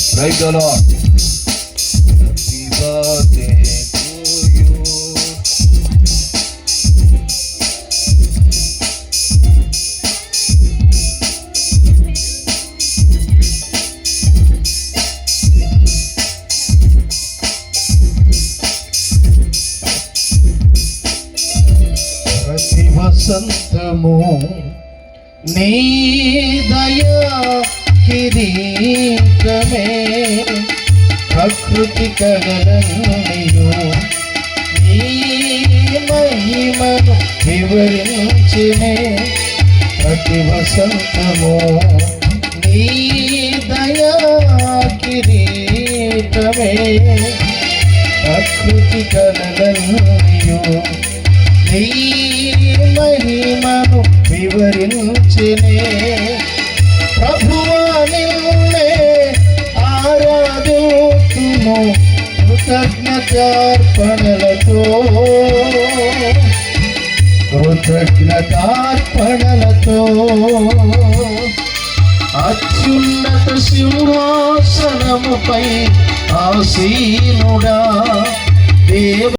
Praise the Lord. Happy birthday to you. ప్రతి వసంతము నీ దయా కిరీటమే ప్రకృతి కగలనియు నీ మహిమను వివరించినే ప్రతి వసంతము. నీ దయా కిరీటమే ప్రకృతి కగలనియు నీ మహిమను వివరించినే కృతజ్ఞతార్పణలతో కృతజ్ఞతార్పణలతో అత్యున్నత సింహాసనముపై ఆసీనుడా దేవ